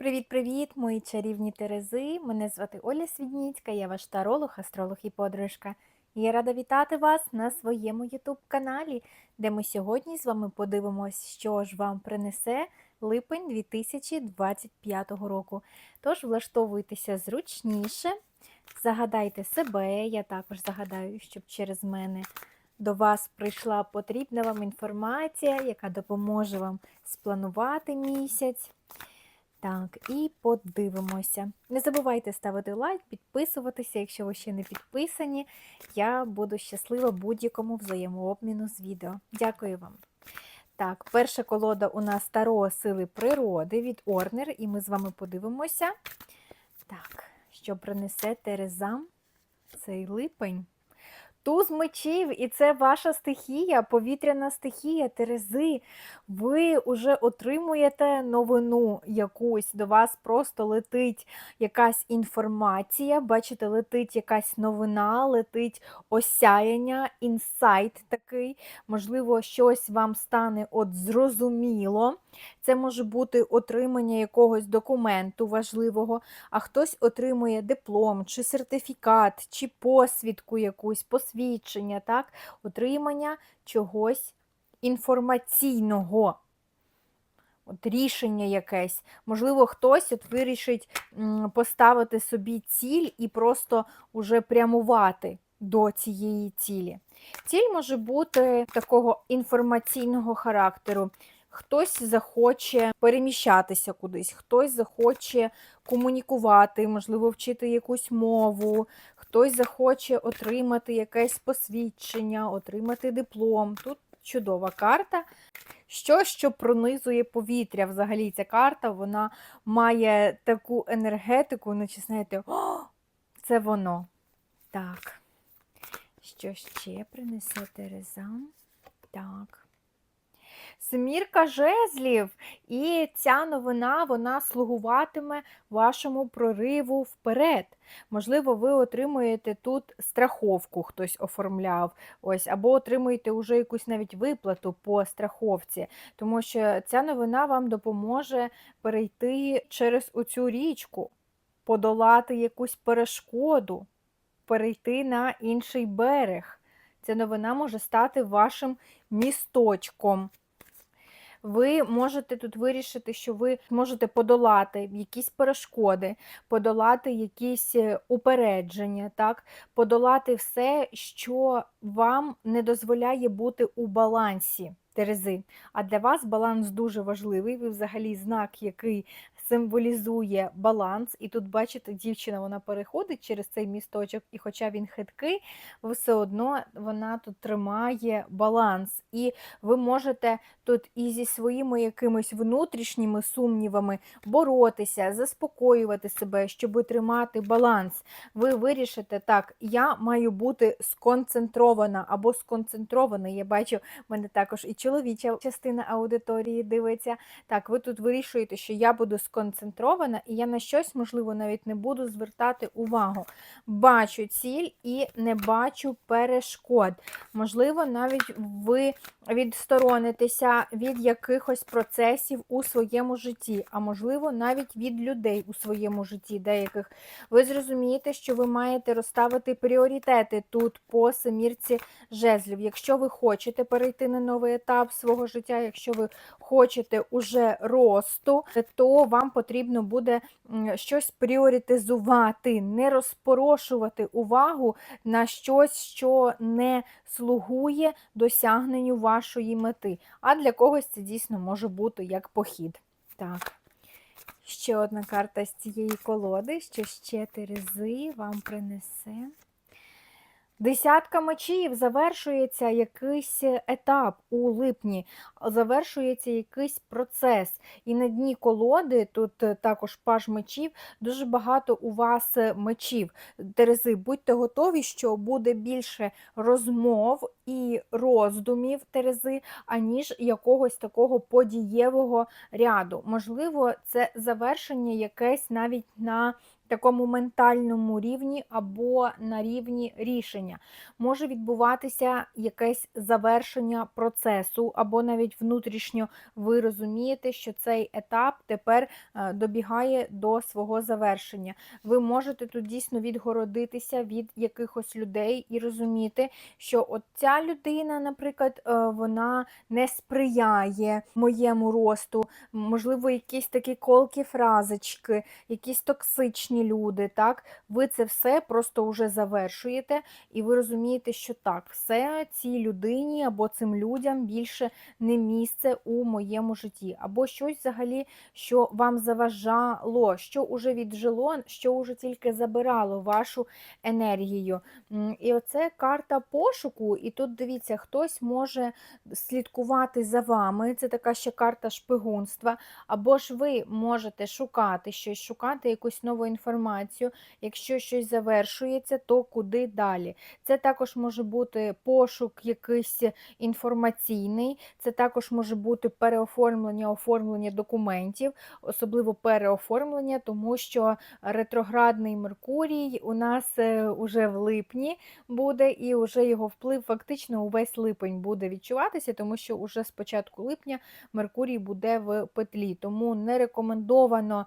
Привіт-привіт, мої чарівні Терези! Мене звати Оля Свідніцька, я ваш таролог, астролог і подружка. Я рада вітати вас на своєму YouTube-каналі, де ми сьогодні з вами подивимось, що ж вам принесе липень 2025 року. Тож влаштовуйтеся зручніше, загадайте себе, я також загадаю, щоб через мене до вас прийшла потрібна вам інформація, яка допоможе вам спланувати місяць. Так, і подивимося. Не забувайте ставити лайк, підписуватися, якщо ви ще не підписані. Я буду щаслива будь-якому взаємообміну з відео. Дякую вам. Так, перша колода у нас Таро Сили природи від Орнер, і ми з вами подивимося, так, що принесе Терезам цей липень. Туз мечів, і це ваша стихія, повітряна стихія, Терези. Ви вже отримуєте новину якусь, до вас просто летить якась інформація, бачите, летить якась новина, летить осяяння, інсайт такий. Можливо, щось вам стане от зрозуміло. Це може бути отримання якогось документу важливого, а хтось отримує диплом, чи сертифікат, чи посвідку якусь, посвідчення, так? отримання чогось інформаційного. От Рішення якесь. Можливо, хтось от вирішить поставити собі ціль і просто уже прямувати до цієї цілі. Ціль може бути такого інформаційного характеру. Хтось захоче переміщатися кудись, хтось захоче комунікувати, можливо, вчити якусь мову, хтось захоче отримати якесь посвідчення, отримати диплом. Тут чудова карта. Що, що пронизує повітря. Взагалі ця карта вона має таку енергетику, наче знаєте, о, це воно. Так. Що ще принесе Терезам? Так. Семірка жезлів, і ця новина вона слугуватиме вашому прориву вперед. Можливо, ви отримуєте тут страховку, хтось оформляв, ось, або отримуєте вже якусь навіть виплату по страховці, тому що ця новина вам допоможе перейти через оцю річку, подолати якусь перешкоду, перейти на інший берег. Ця новина може стати вашим місточком ви можете тут вирішити, що ви можете подолати якісь перешкоди, подолати якісь е, упередження, так? подолати все, що вам не дозволяє бути у балансі. Терези. А для вас баланс дуже важливий. Ви взагалі знак, який символізує баланс. І тут, бачите, дівчина вона переходить через цей місточок, і хоча він хиткий, все одно вона тут тримає баланс. І ви можете тут і зі своїми якимись внутрішніми сумнівами боротися, заспокоювати себе, щоб тримати баланс. Ви вирішите, так, я маю бути сконцентрована або сконцентрована. Я бачу, в мене також і чоловіча частина аудиторії дивиться. Так, ви тут вирішуєте, що я буду сконцентрована, і я на щось, можливо, навіть не буду звертати увагу. Бачу ціль і не бачу перешкод. Можливо, навіть ви відсторонитеся від якихось процесів у своєму житті, а можливо, навіть від людей у своєму житті деяких. Ви зрозумієте, що ви маєте розставити пріоритети тут по семірці жезлів. Якщо ви хочете перейти на новий етап свого життя, якщо ви хочете уже росту, то вам потрібно буде щось пріоритизувати, не розпорошувати увагу на щось, що не слугує досягненню вашої мети. А для когось це дійсно може бути як похід. Так. Ще одна карта з цієї колоди, що ще Терези вам принесе. Десятка мечів завершується якийсь етап у липні, завершується якийсь процес. І на дні колоди, тут також паж мечів, дуже багато у вас мечів. Терези, будьте готові, що буде більше розмов і роздумів Терези, аніж якогось такого подієвого ряду. Можливо, це завершення якесь навіть на такому ментальному рівні або на рівні рішення. Може відбуватися якесь завершення процесу, або навіть внутрішньо ви розумієте, що цей етап тепер е, добігає до свого завершення. Ви можете тут дійсно відгородитися від якихось людей і розуміти, що от ця людина, наприклад, е, вона не сприяє моєму росту, можливо, якісь такі колкі фразочки, якісь токсичні люди. так, Ви це все просто вже завершуєте, і ви розумієте, що так, все цій людині або цим людям більше не місце у моєму житті, або щось взагалі, що вам заважало, що уже віджило, що уже тільки забирало вашу енергію. І оце карта пошуку, і тут дивіться, хтось може слідкувати за вами. Це така ще карта шпигунства, або ж ви можете шукати щось, шукати якусь нову інформацію. Якщо щось завершується, то куди далі? Це також може бути пошук якийсь інформаційний, це також може бути переоформлення, оформлення документів, особливо переоформлення, тому що ретроградний Меркурій у нас уже в липні буде, і вже його вплив фактично увесь липень буде відчуватися, тому що уже з початку липня Меркурій буде в петлі. Тому не рекомендовано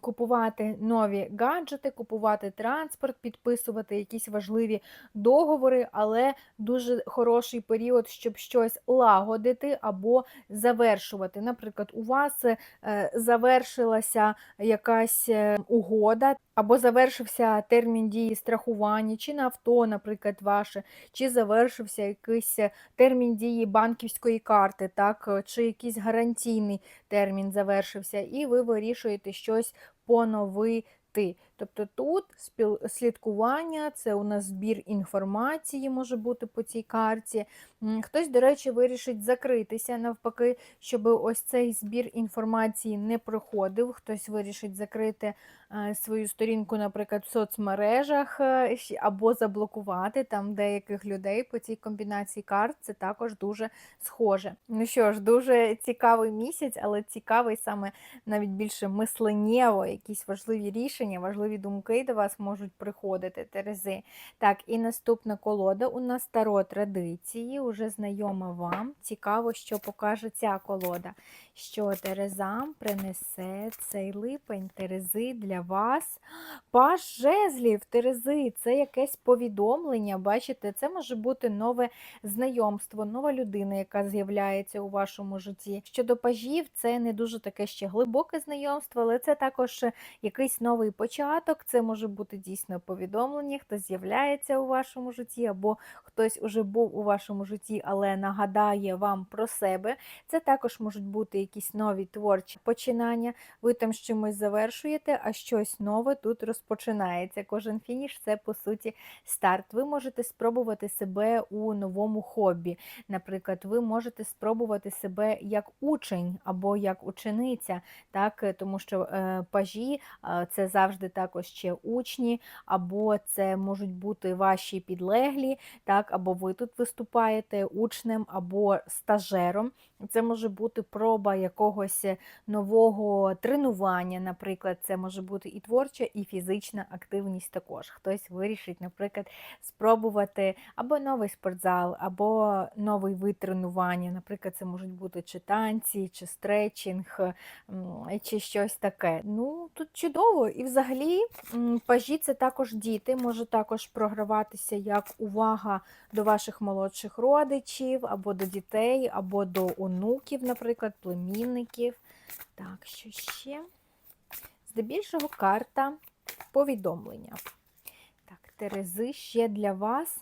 купувати нові гаджети, купувати транспорт, підписувати якісь важливі договори, але дуже хороший період, щоб щось лагодити або завершувати. Наприклад, у вас е, завершилася якась е, угода, або завершився термін дії страхування, чи на авто, наприклад, ваше, чи завершився якийсь е, термін дії банківської карти, так, чи якийсь гарантійний термін завершився, і ви вирішуєте щось поновити. Тобто тут слідкування, це у нас збір інформації може бути по цій карті. Хтось, до речі, вирішить закритися навпаки, щоб ось цей збір інформації не проходив. Хтось вирішить закрити е, свою сторінку, наприклад, в соцмережах е, або заблокувати там деяких людей по цій комбінації карт. Це також дуже схоже. Ну що ж, дуже цікавий місяць, але цікавий саме навіть більше мисленнєво, якісь важливі рішення, важливі думки до вас можуть приходити, Терези. Так, і наступна колода у нас таро традиції уже знайома вам. Цікаво, що покаже ця колода. Що Терезам принесе цей липень Терези для вас. Паш жезлів, Терези, це якесь повідомлення. Бачите, це може бути нове знайомство, нова людина, яка з'являється у вашому житті. Щодо пажів, це не дуже таке ще глибоке знайомство, але це також якийсь новий початок. Це може бути дійсно повідомлення, хтось з'являється у вашому житті, або хтось уже був у вашому житті але нагадає вам про себе. Це також можуть бути якісь нові творчі починання. Ви там з чимось завершуєте, а щось нове тут розпочинається. Кожен фініш це, по суті, старт. Ви можете спробувати себе у новому хобі. Наприклад, ви можете спробувати себе як учень або як учениця, так? тому що е, пажі е, це завжди також ще учні, або це можуть бути ваші підлеглі, так? або ви тут виступаєте учнем або стажером. Це може бути проба якогось нового тренування, наприклад, це може бути і творча, і фізична активність також. Хтось вирішить, наприклад, спробувати або новий спортзал, або новий вид тренування. Наприклад, це можуть бути чи танці, чи стретчинг, чи щось таке. Ну, тут чудово. І взагалі пажі це також діти, може також програватися як увага до ваших молодших родичів, або до дітей, або до онуків, наприклад, племінників. Так, що ще? Здебільшого карта повідомлення. Так, Терези ще для вас.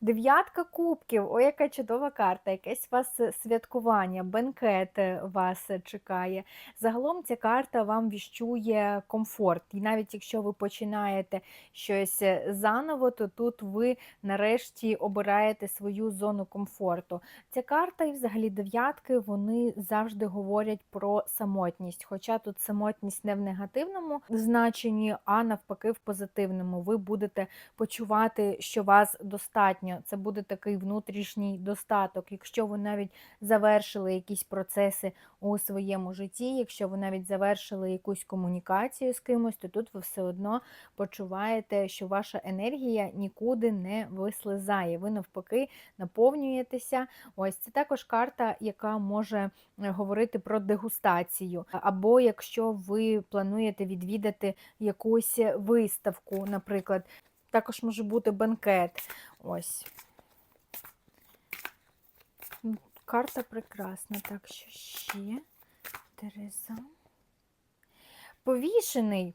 Дев'ятка кубків, о, яка чудова карта, якесь у вас святкування, бенкет вас чекає. Загалом ця карта вам віщує комфорт. І навіть якщо ви починаєте щось заново, то тут ви нарешті обираєте свою зону комфорту. Ця карта і взагалі дев'ятки вони завжди говорять про самотність. Хоча тут самотність не в негативному значенні, а навпаки, в позитивному. Ви будете почувати, що вас достатньо достатньо. Це буде такий внутрішній достаток. Якщо ви навіть завершили якісь процеси у своєму житті, якщо ви навіть завершили якусь комунікацію з кимось, то тут ви все одно почуваєте, що ваша енергія нікуди не вислизає. Ви навпаки наповнюєтеся. Ось це також карта, яка може е, говорити про дегустацію. Або якщо ви плануєте відвідати якусь виставку, наприклад, також може бути бенкет. Ось. Карта прекрасна. Так, що ще? Тереза. Повішений.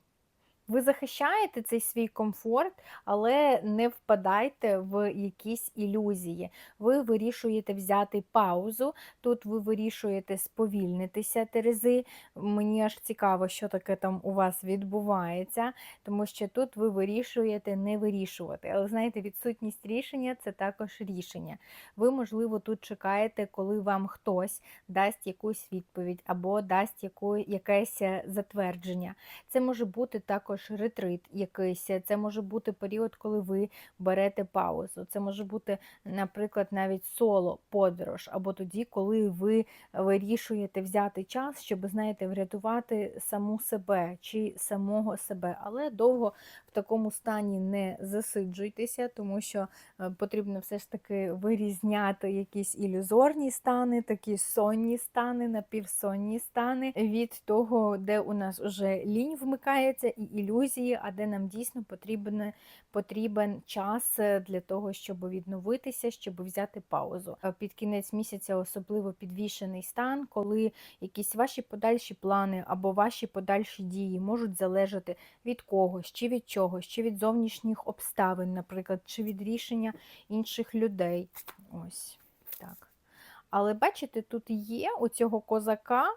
Ви захищаєте цей свій комфорт, але не впадайте в якісь ілюзії. Ви вирішуєте взяти паузу. Тут ви вирішуєте сповільнитися, Терези. Мені аж цікаво, що таке там у вас відбувається, тому що тут ви вирішуєте не вирішувати. Але знаєте, відсутність рішення це також рішення. Ви, можливо, тут чекаєте, коли вам хтось дасть якусь відповідь або дасть яку, якесь е, затвердження. Це може бути також ретрит якийсь, це може бути період, коли ви берете паузу. Це може бути, наприклад, навіть соло подорож, або тоді, коли ви вирішуєте взяти час, щоб, знаєте, врятувати саму себе чи самого себе. Але довго в такому стані не засиджуйтеся, тому що е, потрібно все ж таки вирізняти якісь ілюзорні стани, такі сонні стани, напівсонні стани від того, де у нас вже лінь вмикається і ілюзії, а де нам дійсно потрібен, потрібен час е, для того, щоб відновитися, щоб взяти паузу. Е, Під кінець місяця особливо підвішений стан, коли якісь ваші подальші плани або ваші подальші дії можуть залежати від когось, чи від чогось, чи від зовнішніх обставин, наприклад, чи від рішення інших людей. Ось так. Але бачите, тут є у цього козака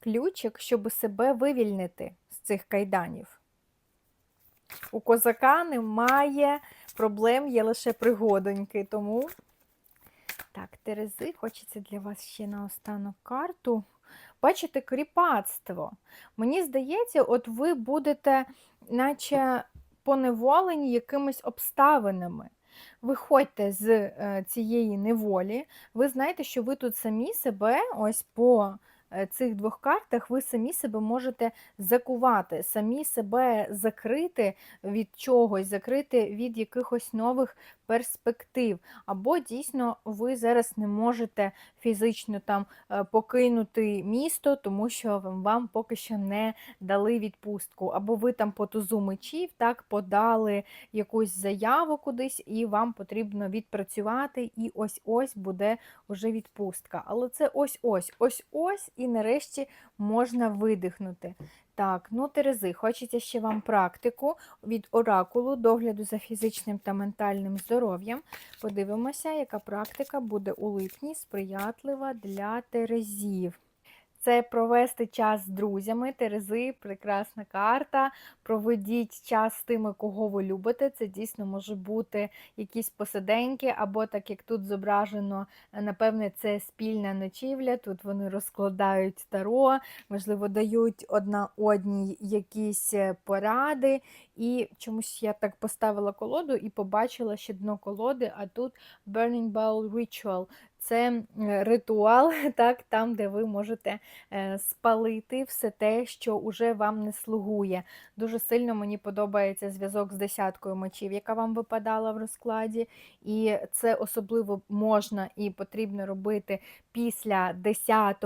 ключик, щоб себе вивільнити цих кайданів. У козака немає проблем, є лише пригодоньки. Тому так, Терези, хочеться для вас ще наостанок карту. Бачите, кріпацтво. Мені здається, от ви будете, наче поневолені якимись обставинами. Виходьте з е, цієї неволі, ви знаєте, що ви тут самі себе ось по цих двох картах ви самі себе можете закувати, самі себе закрити від чогось, закрити від якихось нових перспектив. Або дійсно ви зараз не можете фізично там е, покинути місто, тому що вам, поки що не дали відпустку. Або ви там по тузу мечів так подали якусь заяву кудись, і вам потрібно відпрацювати, і ось-ось буде вже відпустка. Але це ось-ось, ось-ось, і нарешті можна видихнути. Так, ну Терези, хочеться ще вам практику від оракулу догляду за фізичним та ментальним здоров'ям. Подивимося, яка практика буде у липні сприятлива для Терезів. Це провести час з друзями, Терези, прекрасна карта. Проведіть час з тими, кого ви любите. Це дійсно може бути якісь посиденьки, або так як тут зображено, напевне, це спільна ночівля. Тут вони розкладають таро, можливо, дають одна одній якісь е, поради. І чомусь я так поставила колоду і побачила ще дно колоди, а тут Burning Bowl Ritual. Це е, ритуал, так, там, де ви можете е, спалити все те, що уже вам не слугує. Дуже сильно мені подобається зв'язок з десяткою мечів, яка вам випадала в розкладі. І це особливо можна і потрібно робити після 10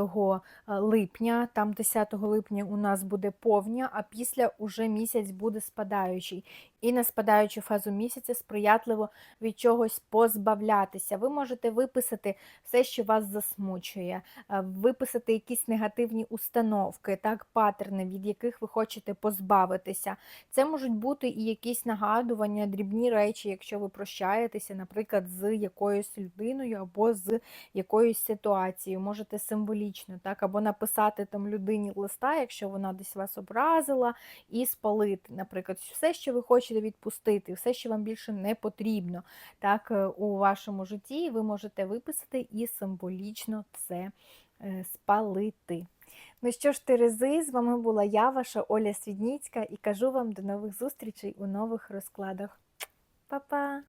липня. Там 10 липня у нас буде повня, а після уже місяць буде спадаючий. І на спадаючу фазу місяця сприятливо від чогось позбавлятися. Ви можете виписати все, що вас засмучує, е, виписати якісь негативні установки, так, паттерни, від яких ви хочете позбавитися. Це можуть бути і якісь нагадування, дрібні речі, якщо ви прощаєтеся, наприклад, з якоюсь людиною або з якоюсь ситуацією. Можете символічно, так, або написати там людині листа, якщо вона десь вас образила, і спалити, наприклад, все, що ви хочете відпустити, все, що вам більше не потрібно так, е, у вашому житті, ви можете виписати і символічно це е, спалити. Ну що ж, Терези, з вами була я, ваша Оля Свідніцька, і кажу вам до нових зустрічей у нових розкладах. Па-па!